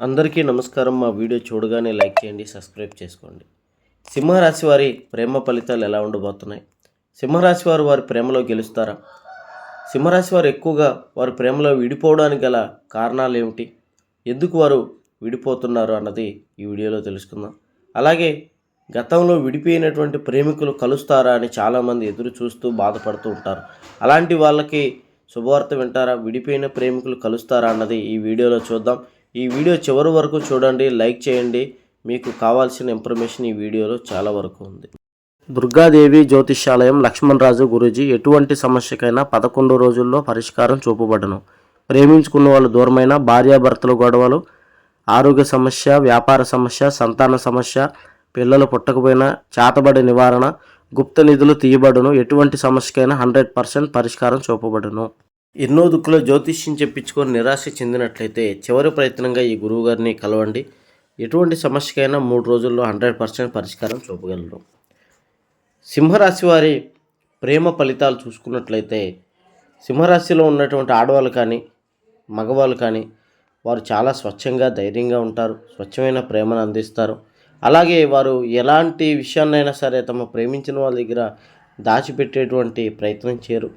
అందరికీ నమస్కారం. మా వీడియో చూడగానే లైక్ చేయండి సబ్స్క్రైబ్ చేసుకోండి. సింహరాశి వారి ప్రేమ ఫలితాలు ఎలా ఉండబోతున్నాయి? సింహరాశి వారు వారి ప్రేమలో గెలుస్తారా? సింహరాశి వారు ఎక్కువగా వారి ప్రేమలో విడిపోవడానికి గల కారణాలు ఏమిటి? ఎందుకు వారు విడిపోతున్నారు అన్నది ఈ వీడియోలో తెలుసుకుందాం. అలాగే గతంలో విడిపోయినటువంటి ప్రేమికులు కలుస్తారా అని చాలామంది ఎదురు చూస్తూ బాధపడుతూ ఉంటారు. అలాంటి వాళ్ళకి శుభవార్త వింటారా? విడిపోయిన ప్రేమికులు కలుస్తారా అన్నది ఈ వీడియోలో చూద్దాం. ఈ వీడియో చివరి వరకు చూడండి లైక్ చేయండి. మీకు కావాల్సిన ఇన్ఫర్మేషన్ ఈ వీడియోలో చాలా వరకు ఉంది. దుర్గాదేవి జ్యోతిష్యాలయం లక్ష్మణరాజు గురూజీ ఎటువంటి సమస్యకైనా పదకొండు రోజుల్లో పరిష్కారం చూపబడను. ప్రేమించుకున్న వాళ్ళు దూరమైన భార్యాభర్తల గొడవలు ఆరోగ్య సమస్య వ్యాపార సమస్య సంతాన సమస్య పిల్లలు పుట్టకపోయినా చేతబడి నివారణ గుప్త నిధులు తీయబడును. ఎటువంటి సమస్యకైనా హండ్రెడ్ పర్సెంట్ పరిష్కారం చూపబడును. ఎన్నో దుక్కులో జ్యోతిష్యం చెప్పించుకొని నిరాశ చెందినట్లయితే చివరి ప్రయత్నంగా ఈ గురువు గారిని కలవండి. ఎటువంటి సమస్యకైనా మూడు రోజుల్లో హండ్రెడ్ పర్సెంట్ పరిష్కారం చూపగలరు. సింహరాశి వారి ప్రేమ ఫలితాలు చూసుకున్నట్లయితే సింహరాశిలో ఉన్నటువంటి ఆడవాళ్ళు కానీ మగవాళ్ళు కానీ వారు చాలా స్వచ్ఛంగా ధైర్యంగా ఉంటారు. స్వచ్ఛమైన ప్రేమను అందిస్తారు. అలాగే వారు ఎలాంటి విషయాన్నైనా సరే తమ ప్రేమించిన వాళ్ళ దగ్గర దాచిపెట్టేటువంటి ప్రయత్నం చేయరు.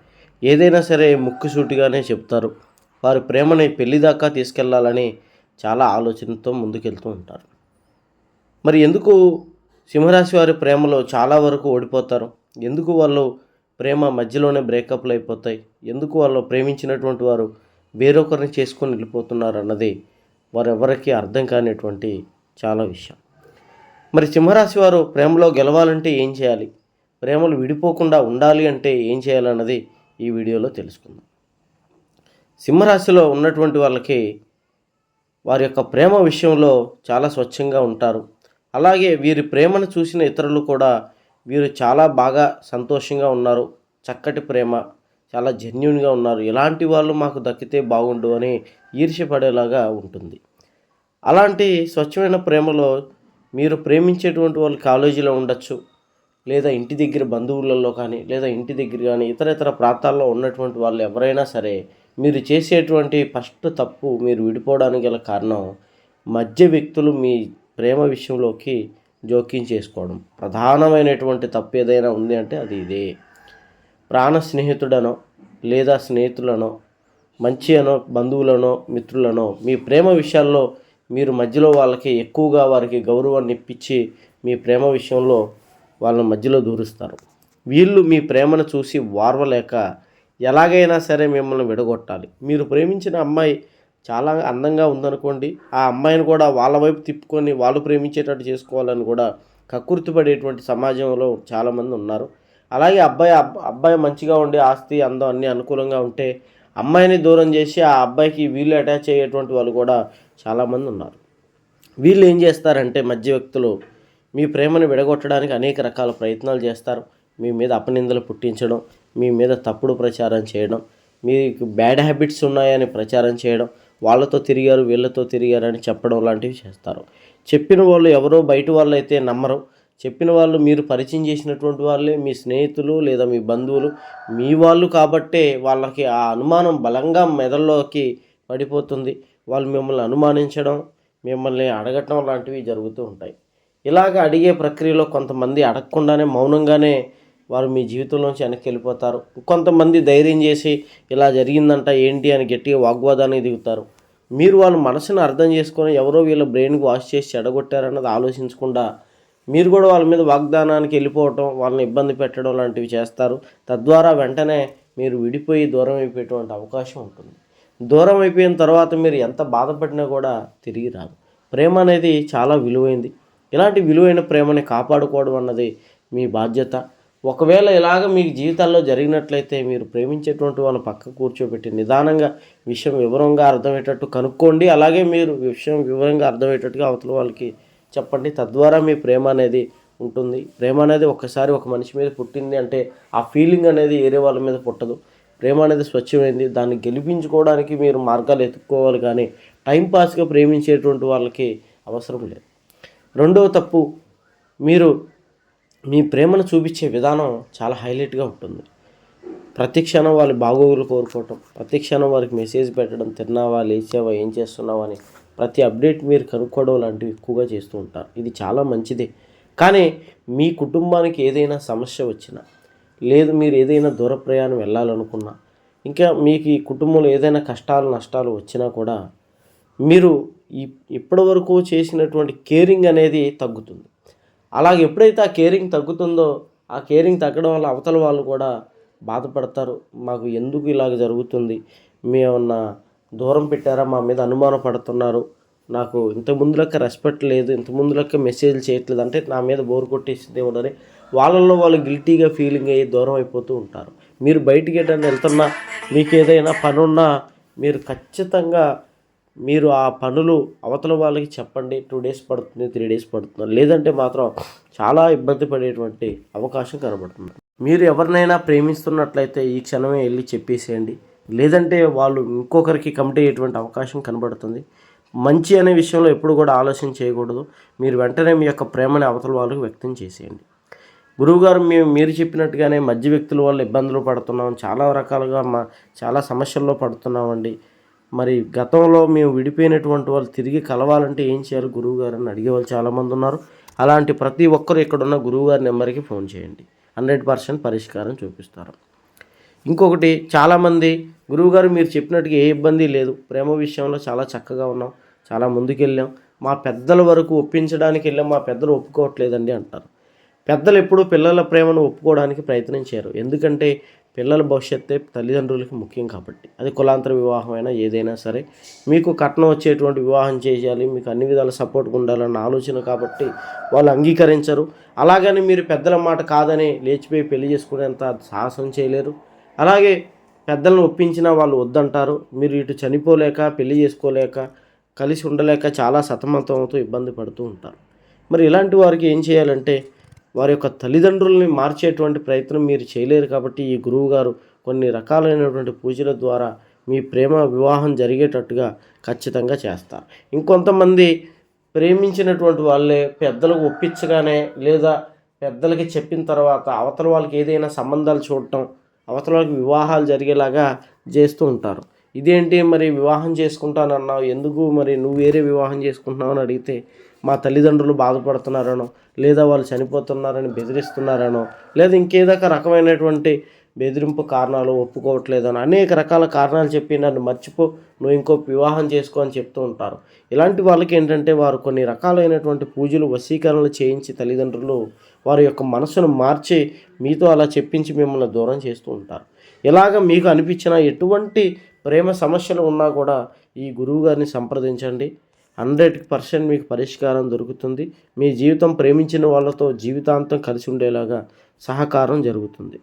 ఏదైనా సరే ముక్కుసూటిగానే చెప్తారు. వారి ప్రేమని పెళ్ళి దాకా తీసుకెళ్ళాలని చాలా ఆలోచనతో ముందుకెళ్తూ ఉంటారు. మరి ఎందుకు సింహరాశి వారి ప్రేమలో చాలా వరకు ఓడిపోతారు? ఎందుకు వాళ్ళు ప్రేమ మధ్యలోనే బ్రేకప్లు అయిపోతాయి? ఎందుకు వాళ్ళు ప్రేమించినటువంటి వారు వేరొకరిని చేసుకొని వెళ్ళిపోతున్నారు అన్నది వారెవరికీ అర్థం కానిటువంటి చాలా విషయం. మరి సింహరాశి వారు ప్రేమలో గెలవాలంటే ఏం చేయాలి? ప్రేమలు విడిపోకుండా ఉండాలి అంటే ఏం చేయాలన్నది ఈ వీడియోలో తెలుసుకుందాం. సింహరాశిలో ఉన్నటువంటి వాళ్ళకి వారి యొక్క ప్రేమ విషయంలో చాలా స్వచ్ఛంగా ఉంటారు. అలాగే వీరి ప్రేమను చూసిన ఇతరులు కూడా వీరు చాలా బాగా సంతోషంగా ఉన్నారు. చక్కటి ప్రేమ చాలా జెన్యున్గా ఉన్నారు. ఎలాంటి వాళ్ళు మాకు దక్కితే బాగుండు అని ఈర్ష్యపడేలాగా ఉంటుంది. అలాంటి స్వచ్ఛమైన ప్రేమలో మీరు ప్రేమించేటువంటి వాళ్ళు కాలేజీలో ఉండొచ్చు లేదా ఇంటి దగ్గర బంధువులలో కానీ లేదా ఇంటి దగ్గర కానీ ఇతర ఇతర ప్రాంతాల్లో ఉన్నటువంటి వాళ్ళు ఎవరైనా సరే మీరు చేసేటువంటి ఫస్ట్ తప్పు మీరు విడిపోవడానికి గల కారణం మధ్య వ్యక్తులు మీ ప్రేమ విషయంలోకి జోక్యం చేసుకోవడం. ప్రధానమైనటువంటి తప్పు ఏదైనా ఉంది అంటే అది ఇదే. ప్రాణ స్నేహితుడనో లేదా స్నేహితులనో మంచి అనో బంధువులనో మిత్రులనో మీ ప్రేమ విషయాల్లో మీరు మధ్యలో వాళ్ళకి ఎక్కువగా వారికి గౌరవాన్ని ఇప్పించి మీ ప్రేమ విషయంలో వాళ్ళ మధ్యలో దూరుస్తారు. వీళ్ళు మీ ప్రేమను చూసి వార్వలేక ఎలాగైనా సరే మిమ్మల్ని విడగొట్టాలి. మీరు ప్రేమించిన అమ్మాయి చాలా అందంగా ఉందనుకోండి ఆ అమ్మాయిని కూడా వాళ్ళ వైపు తిప్పుకొని వాళ్ళు ప్రేమించేటట్టు చేసుకోవాలని కూడా కక్కుర్తిపడేటువంటి సమాజంలో చాలామంది ఉన్నారు. అలాగే అబ్బాయి అబ్బాయి మంచిగా ఉండి ఆస్తి అందం అన్నీ అనుకూలంగా ఉంటే అమ్మాయిని దూరం చేసి ఆ అబ్బాయికి వీళ్ళు అటాచ్ అయ్యేటువంటి వాళ్ళు కూడా చాలామంది ఉన్నారు. వీళ్ళు ఏం చేస్తారంటే మధ్య వ్యక్తులు మీ ప్రేమను విడగొట్టడానికి అనేక రకాల ప్రయత్నాలు చేస్తారు. మీ మీద అపనిందలు పుట్టించడం మీ మీద తప్పుడు ప్రచారం చేయడం మీకు బ్యాడ్ హ్యాబిట్స్ ఉన్నాయని ప్రచారం చేయడం వాళ్ళతో తిరిగారు వీళ్ళతో తిరిగారు అని చెప్పడం లాంటివి చేస్తారు. చెప్పిన వాళ్ళు ఎవరో బయట వాళ్ళు అయితే నమ్మరు. చెప్పిన వాళ్ళు మీరు పరిచయం చేసినటువంటి వాళ్ళే మీ స్నేహితులు లేదా మీ బంధువులు మీ వాళ్ళు కాబట్టే వాళ్ళకి ఆ అనుమానం బలంగా మెదల్లోకి పడిపోతుంది. వాళ్ళు మిమ్మల్ని అనుమానించడం మిమ్మల్ని అడగటం లాంటివి జరుగుతూ ఉంటాయి. ఇలాగ అడిగే ప్రక్రియలో కొంతమంది అడగకుండానే మౌనంగానే వారు మీ జీవితంలోంచి వెనక్కి వెళ్ళిపోతారు. కొంతమంది ధైర్యం చేసి ఇలా జరిగిందంట ఏంటి? అని గట్టిగా వాగ్వాదానికి దిగుతారు మీరు వాళ్ళ మనసును అర్థం చేసుకొని ఎవరో వీళ్ళ బ్రెయిన్కి వాష్ చేసి చెడగొట్టారన్నది ఆలోచించకుండా మీరు కూడా వాళ్ళ మీద వాగ్దానానికి వెళ్ళిపోవటం వాళ్ళని ఇబ్బంది పెట్టడం లాంటివి చేస్తారు. తద్వారా వెంటనే మీరు విడిపోయి దూరం అయిపోయేటువంటి అవకాశం ఉంటుంది. దూరం అయిపోయిన తర్వాత మీరు ఎంత బాధపడినా కూడా తిరిగి రాదు ప్రేమ అనేది చాలా విలువైంది. ఇలాంటి విలువైన ప్రేమని కాపాడుకోవడం అన్నది మీ బాధ్యత. ఒకవేళ ఇలాగ మీ జీవితాల్లో జరిగినట్లయితే మీరు ప్రేమించేటువంటి వాళ్ళని పక్క కూర్చోబెట్టి నిదానంగా విషయం వివరంగా అర్థమయ్యేటట్టు కనుక్కోండి. అలాగే మీరు విషయం వివరంగా అర్థమయ్యేటట్టుగా అవతల వాళ్ళకి చెప్పండి. తద్వారా మీ ప్రేమ అనేది ఉంటుంది. ప్రేమ అనేది ఒక్కసారి ఒక మనిషి మీద పుట్టింది అంటే ఆ ఫీలింగ్ అనేది వేరే వాళ్ళ మీద పుట్టదు. ప్రేమ అనేది స్వచ్ఛమైంది. దాన్ని గెలిపించుకోవడానికి మీరు మార్గాలు ఎత్తుక్కోవాలి కానీ టైంపాస్గా ప్రేమించేటువంటి వాళ్ళకి అవసరం లేదు. రెండవ తప్పు మీరు మీ ప్రేమను చూపించే విధానం చాలా హైలైట్గా ఉంటుంది. ప్రతి క్షణం బాగోగులు కోరుకోవటం ప్రతి క్షణం వారికి మెసేజ్ పెట్టడం తిన్నావా లేచావా ఏం చేస్తున్నావా అని ప్రతి అప్డేట్ మీరు కనుక్కోవడం లాంటివి ఎక్కువగా చేస్తూ ఉంటారు. ఇది చాలా మంచిదే. కానీ మీ కుటుంబానికి ఏదైనా సమస్య వచ్చినా లేదు మీరు ఏదైనా దూర ప్రయాణం వెళ్ళాలనుకున్నా ఇంకా మీకు ఈ కుటుంబంలో ఏదైనా కష్టాలు నష్టాలు వచ్చినా కూడా మీరు ఈ ఇప్పటి వరకు చేసినటువంటి కేరింగ్ అనేది తగ్గుతుంది. అలాగే ఎప్పుడైతే ఆ కేరింగ్ తగ్గుతుందో ఆ కేరింగ్ తగ్గడం వల్ల అవతల వాళ్ళు కూడా బాధపడతారు. మాకు ఎందుకు ఇలాగ జరుగుతుంది? మేమన్నా దూరం పెట్టారా? మా మీద అనుమానం పడుతున్నారు. నాకు ఇంత లెక్క రెస్పెక్ట్ లేదు. ఇంత లెక్క మెసేజ్ చేయట్లేదు. అంటే నా మీద బోర్ కొట్టేసింది ఉండని వాళ్ళల్లో వాళ్ళు గిల్టీగా ఫీలింగ్ అయ్యి దూరం అయిపోతూ ఉంటారు. మీరు బయటికి ఏదైనా వెళ్తున్నా మీకు ఏదైనా పని ఉన్నా మీరు ఖచ్చితంగా మీరు ఆ పనులు అవతల వాళ్ళకి చెప్పండి. టూ డేస్ పడుతుంది త్రీ డేస్ పడుతుంది. లేదంటే మాత్రం చాలా ఇబ్బంది పడేటువంటి అవకాశం కనబడుతుంది. మీరు ఎవరినైనా ప్రేమిస్తున్నట్లయితే ఈ క్షణమే వెళ్ళి చెప్పేసేయండి. లేదంటే వాళ్ళు ఇంకొకరికి కమిట్ అయ్యేటువంటి అవకాశం కనబడుతుంది. మంచి అనే విషయంలో ఎప్పుడు కూడా ఆలోచన చేయకూడదు. మీరు వెంటనే మీ యొక్క ప్రేమని అవతల వాళ్ళకి వ్యక్తం చేసేయండి. గురువుగారు మేము మీరు చెప్పినట్టుగానే మధ్య వ్యక్తుల వల్ల ఇబ్బందులు పడుతున్నాం. చాలా రకాలుగా మా చాలా సమస్యల్లో పడుతున్నామండి. మరి గతంలో మేము విడిపోయినటువంటి వాళ్ళు తిరిగి కలవాలంటే ఏం చేయాలి? గురువు గారని అడిగే వాళ్ళు చాలామంది ఉన్నారు. అలాంటి ప్రతి ఒక్కరు ఇక్కడున్న గురువుగారి నెంబర్కి ఫోన్ చేయండి. హండ్రెడ్ పర్సెంట్ పరిష్కారం చూపిస్తారు. ఇంకొకటి చాలామంది గురువుగారు మీరు చెప్పినట్టుగా ఏ ఇబ్బంది లేదు. ప్రేమ విషయంలో చాలా చక్కగా ఉన్నాం. చాలా ముందుకెళ్ళాం మా పెద్దల వరకు ఒప్పించడానికి వెళ్ళాం. మా పెద్దలు ఒప్పుకోవట్లేదండి అంటారు. పెద్దలు ఎప్పుడూ పిల్లల ప్రేమను ఒప్పుకోవడానికి ప్రయత్నించారు ఎందుకంటే పిల్లల భవిష్యత్తే తల్లిదండ్రులకి ముఖ్యం కాబట్టి. అది కులాంతర వివాహం అయినా ఏదైనా సరే. మీకు కట్నం వచ్చేటువంటి వివాహం చేయాలి. మీకు అన్ని విధాల సపోర్ట్గా ఉండాలన్న ఆలోచన కాబట్టి వాళ్ళు అంగీకరించరు. అలాగని మీరు పెద్దల మాట కాదని లేచిపోయి పెళ్ళి చేసుకునేంత సాహసం చేయలేరు. అలాగే పెద్దలను ఒప్పించినా వాళ్ళు వద్దంటారు. మీరు ఇటు చనిపోలేక పెళ్ళి చేసుకోలేక కలిసి ఉండలేక చాలా సతమతం అవుతూ ఇబ్బంది పడుతూ ఉంటారు. మరి ఇలాంటి వారికి ఏం చేయాలంటే వారి యొక్క తల్లిదండ్రుల్ని మార్చేటువంటి ప్రయత్నం మీరు చేయలేరు కాబట్టి ఈ గురువు గారు కొన్ని రకాలైనటువంటి పూజల ద్వారా మీ ప్రేమ వివాహం జరిగేటట్టుగా ఖచ్చితంగా చేస్తారు. ఇంకొంతమంది ప్రేమించినటువంటి వాళ్ళే పెద్దలకు ఒప్పించగానే లేదా పెద్దలకి చెప్పిన తర్వాత అవతల వాళ్ళకి ఏదైనా సంబంధాలు చూడటం అవతల వాళ్ళకి వివాహాలు జరిగేలాగా చేస్తూ ఉంటారు. ఇదేంటి మరి వివాహం చేసుకుంటానన్నావు? ఎందుకు మరి నువ్వు వేరే వివాహం చేసుకుంటున్నావు అని అడిగితే మా తల్లిదండ్రులు బాధపడుతున్నారనో లేదా వాళ్ళు చనిపోతున్నారని బెదిరిస్తున్నారనో లేదా ఇంకేదో రకమైనటువంటి బెదిరింపు కారణాలు ఒప్పుకోవట్లేదని అనేక రకాల కారణాలు చెప్పి నన్ను మర్చిపో నువ్వు ఇంకో వివాహం చేసుకో అని చెప్తూ ఉంటారు. ఇలాంటి వాళ్ళకి ఏంటంటే వారు కొన్ని రకాలైనటువంటి పూజలు వశీకరణలు చేయించి తల్లిదండ్రులు వారి యొక్క మనసును మార్చి మీతో అలా చెప్పించి మిమ్మల్ని దూరం చేస్తూ ఉంటారు. ఇలాగ మీకు అనిపించిన ఎటువంటి ప్రేమ సమస్యలు ఉన్నా కూడా ఈ గురువు గారిని సంప్రదించండి. హండ్రెడ్ పర్సెంట్ మీకు పరిష్కారం దొరుకుతుంది. మీ జీవితం ప్రేమించిన వాళ్ళతో జీవితాంతం కలిసి ఉండేలాగా సహకారం జరుగుతుంది.